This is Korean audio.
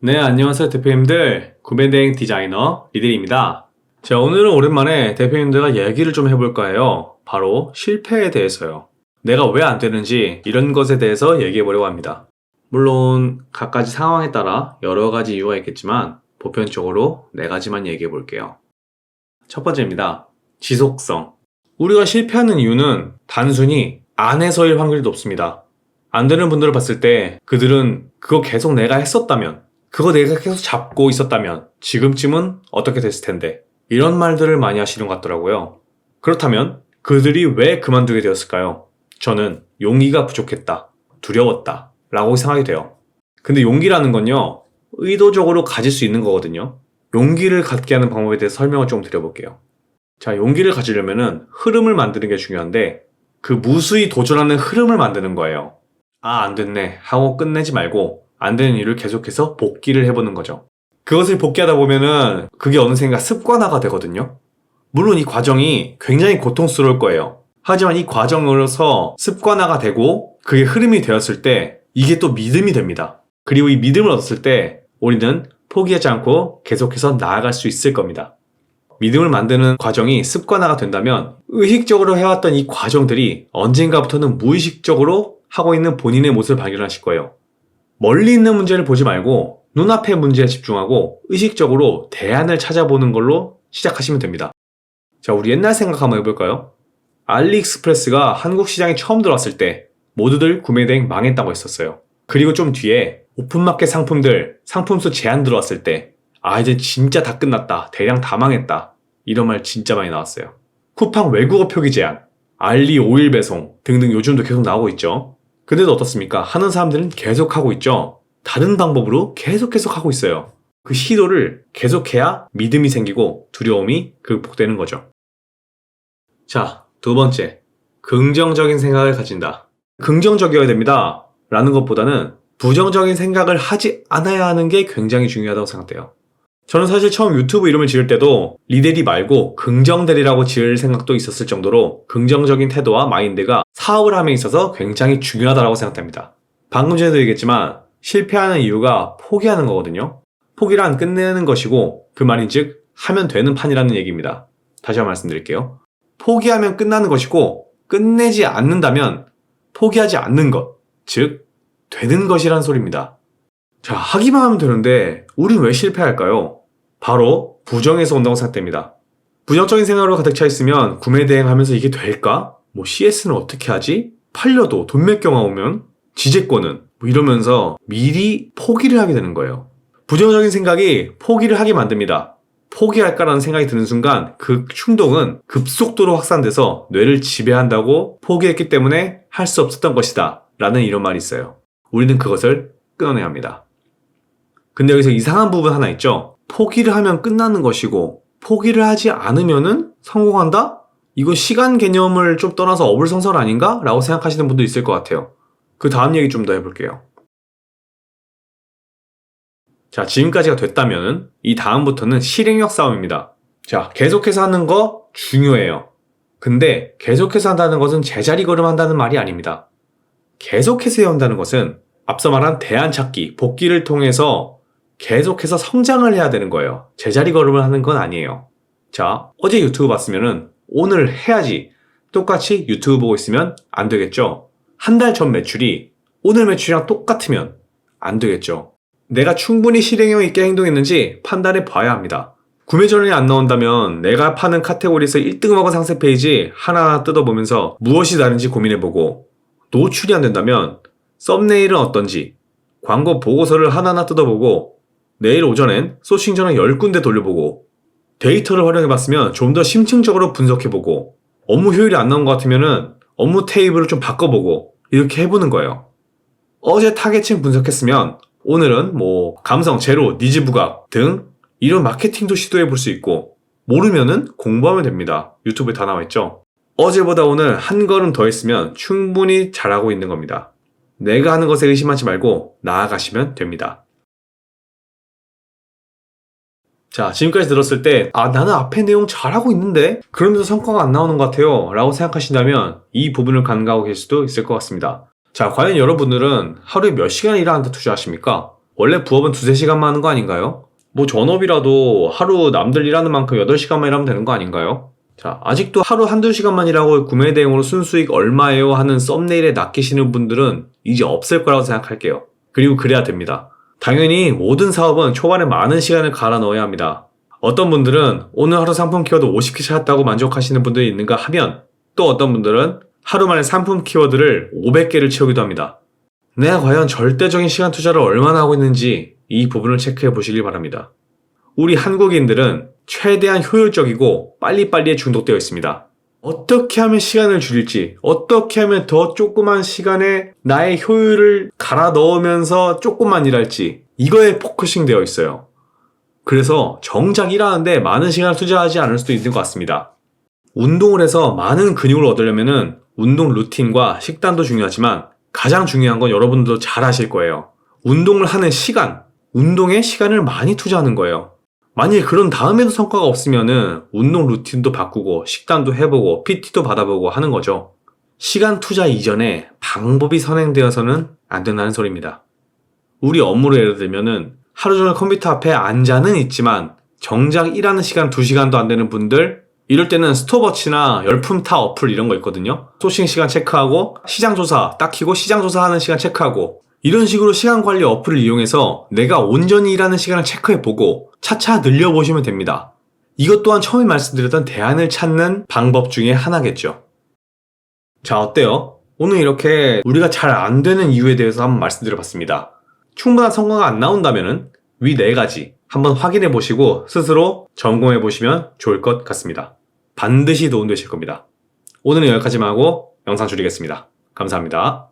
네, 안녕하세요, 대표님들. 구매대행 디자이너 리들입니다. 자, 오늘은 오랜만에 대표님들과 얘기를 좀 해볼까 해요. 바로 실패에 대해서요. 내가 왜 안 되는지 이런 것에 대해서 얘기해보려고 합니다. 물론, 각 가지 상황에 따라 여러 가지 이유가 있겠지만, 보편적으로 네 가지만 얘기해 볼게요. 첫 번째입니다. 지속성. 우리가 실패하는 이유는 단순히 안에서일 확률이 높습니다. 안 되는 분들을 봤을 때 그들은 그거 계속 내가 했었다면, 그거 내가 계속 잡고 있었다면 지금쯤은 어떻게 됐을 텐데 이런 말들을 많이 하시는 것 같더라고요. 그렇다면 그들이 왜 그만두게 되었을까요? 저는 용기가 부족했다, 두려웠다 라고 생각이 돼요. 근데 용기라는 건요, 의도적으로 가질 수 있는 거거든요. 용기를 갖게 하는 방법에 대해서 설명을 좀 드려볼게요. 자, 용기를 가지려면은 흐름을 만드는 게 중요한데 그 무수히 도전하는 흐름을 만드는 거예요. 아, 안 됐네 하고 끝내지 말고 안 되는 일을 계속해서 복기를 해보는 거죠. 그것을 복귀하다 보면은 그게 어느샌가 습관화가 되거든요. 물론 이 과정이 굉장히 고통스러울 거예요. 하지만 이 과정으로서 습관화가 되고 그게 흐름이 되었을 때 이게 또 믿음이 됩니다. 그리고 이 믿음을 얻었을 때 우리는 포기하지 않고 계속해서 나아갈 수 있을 겁니다. 믿음을 만드는 과정이 습관화가 된다면 의식적으로 해왔던 이 과정들이 언젠가부터는 무의식적으로 하고 있는 본인의 모습을 발견하실 거예요. 멀리 있는 문제를 보지 말고 눈앞의 문제에 집중하고 의식적으로 대안을 찾아보는 걸로 시작하시면 됩니다. 자, 우리 옛날 생각 한번 해볼까요? 알리익스프레스가 한국 시장에 처음 들어왔을 때 모두들 구매 대행 망했다고 했었어요. 그리고 좀 뒤에 오픈마켓 상품들 상품수 제한 들어왔을 때 아, 이제 진짜 다 끝났다. 대량 다 망했다. 이런 말 진짜 많이 나왔어요. 쿠팡 외국어 표기 제한, 알리 오일 배송 등등 요즘도 계속 나오고 있죠. 근데도 어떻습니까? 하는 사람들은 계속 하고 있죠. 다른 방법으로 계속 계속 하고 있어요. 그 시도를 계속해야 믿음이 생기고 두려움이 극복되는 거죠. 자, 두 번째. 긍정적인 생각을 가진다. 긍정적이어야 됩니다. 라는 것보다는 부정적인 생각을 하지 않아야 하는 게 굉장히 중요하다고 생각돼요. 저는 사실 처음 유튜브 이름을 지을 때도 리데리 말고 긍정대리라고 지을 생각도 있었을 정도로 긍정적인 태도와 마인드가 사업을 함에 있어서 굉장히 중요하다고 생각됩니다. 방금 전에도 얘기했지만 실패하는 이유가 포기하는 거거든요. 포기란 끝내는 것이고 그 말인 즉 하면 되는 판이라는 얘기입니다. 다시 한번 말씀드릴게요. 포기하면 끝나는 것이고 끝내지 않는다면 포기하지 않는 것, 즉 되는 것이란 소리입니다. 자, 하기만 하면 되는데 우린 왜 실패할까요? 바로 부정에서 온다고 생각됩니다. 부정적인 생각으로 가득 차 있으면 구매 대행하면서 이게 될까? 뭐 CS는 어떻게 하지? 팔려도 돈몇 경화 오면 지재권은 뭐 이러면서 미리 포기를 하게 되는 거예요. 부정적인 생각이 포기를 하게 만듭니다. 포기할까라는 생각이 드는 순간 그 충동은 급속도로 확산돼서 뇌를 지배한다고 포기했기 때문에 할 수 없었던 것이다. 라는 이런 말이 있어요. 우리는 그것을 끊어내야 합니다. 근데 여기서 이상한 부분 하나 있죠? 포기를 하면 끝나는 것이고, 포기를 하지 않으면은 성공한다? 이거 시간 개념을 좀 떠나서 어불성설 아닌가? 라고 생각하시는 분도 있을 것 같아요. 그 다음 얘기 좀 더 해볼게요. 자, 지금까지가 됐다면 이 다음부터는 실행력 싸움입니다. 자, 계속해서 하는 거 중요해요. 근데 계속해서 한다는 것은 제자리 걸음한다는 말이 아닙니다. 계속해서 해야 한다는 것은 앞서 말한 대안 찾기, 복귀를 통해서 계속해서 성장을 해야 되는 거예요. 제자리 걸음을 하는 건 아니에요. 자, 어제 유튜브 봤으면은 오늘 해야지. 똑같이 유튜브 보고 있으면 안 되겠죠? 한 달 전 매출이 오늘 매출이랑 똑같으면 안 되겠죠? 내가 충분히 실행력 있게 행동했는지 판단해 봐야 합니다. 구매 전원이 안 나온다면 내가 파는 카테고리에서 1등 먹은 상세 페이지 하나하나 뜯어보면서 무엇이 다른지 고민해보고 노출이 안 된다면 썸네일은 어떤지 광고 보고서를 하나하나 뜯어보고 내일 오전엔 소싱 전화 10군데 돌려보고 데이터를 활용해봤으면 좀 더 심층적으로 분석해보고 업무 효율이 안 나온 것 같으면은 업무 테이블을 좀 바꿔보고 이렇게 해보는 거예요. 어제 타겟층 분석했으면 오늘은 뭐 감성, 제로, 니즈 부각 등 이런 마케팅도 시도해 볼 수 있고 모르면은 공부하면 됩니다. 유튜브에 다 나와 있죠. 어제보다 오늘 한 걸음 더 했으면 충분히 잘하고 있는 겁니다. 내가 하는 것에 의심하지 말고 나아가시면 됩니다. 자, 지금까지 들었을 때, 아, 나는 앞에 내용 잘하고 있는데? 그러면서 성과가 안 나오는 것 같아요. 라고 생각하신다면, 이 부분을 간과하고 계실 수도 있을 것 같습니다. 자, 과연 여러분들은 하루에 몇 시간 일하는데 투자하십니까? 원래 부업은 두세 시간만 하는 거 아닌가요? 뭐 전업이라도 하루 남들 일하는 만큼 8시간만 일하면 되는 거 아닌가요? 자, 아직도 하루 한두 시간만 일하고 구매 대행으로 순수익 얼마예요 하는 썸네일에 낚이시는 분들은 이제 없을 거라고 생각할게요. 그리고 그래야 됩니다. 당연히 모든 사업은 초반에 많은 시간을 갈아 넣어야 합니다. 어떤 분들은 오늘 하루 상품 키워드 50개 찾았다고 만족하시는 분들이 있는가 하면 또 어떤 분들은 하루 만에 상품 키워드를 500개를 채우기도 합니다. 내가 과연 절대적인 시간 투자를 얼마나 하고 있는지 이 부분을 체크해 보시길 바랍니다. 우리 한국인들은 최대한 효율적이고 빨리빨리에 중독되어 있습니다. 어떻게 하면 시간을 줄일지, 어떻게 하면 더 조그만 시간에 나의 효율을 갈아 넣으면서 조금만 일할지, 이거에 포커싱 되어 있어요. 그래서 정작 일하는데 많은 시간을 투자하지 않을 수도 있는 것 같습니다. 운동을 해서 많은 근육을 얻으려면 운동 루틴과 식단도 중요하지만 가장 중요한 건 여러분들도 잘 아실 거예요. 운동을 하는 시간, 운동에 시간을 많이 투자하는 거예요. 만일 그런 다음에도 성과가 없으면은 운동 루틴도 바꾸고 식단도 해보고 PT도 받아보고 하는 거죠. 시간 투자 이전에 방법이 선행되어서는 안 된다는 소리입니다. 우리 업무를 예를 들면은 하루 종일 컴퓨터 앞에 앉아는 있지만 정작 일하는 시간 2시간도 안 되는 분들 이럴 때는 스톱워치나 열품타 어플 이런 거 있거든요. 소싱 시간 체크하고 시장 조사 딱 키고 시장 조사하는 시간 체크하고 이런 식으로 시간 관리 어플을 이용해서 내가 온전히 일하는 시간을 체크해 보고 차차 늘려 보시면 됩니다. 이것 또한 처음에 말씀드렸던 대안을 찾는 방법 중에 하나겠죠. 자, 어때요? 오늘 이렇게 우리가 잘 안 되는 이유에 대해서 한번 말씀드려 봤습니다. 충분한 성과가 안 나온다면은 위네 가지 한번 확인해 보시고 스스로 점검해 보시면 좋을 것 같습니다. 반드시 도움되실 겁니다. 오늘은 여기까지만 하고 영상 줄이겠습니다. 감사합니다.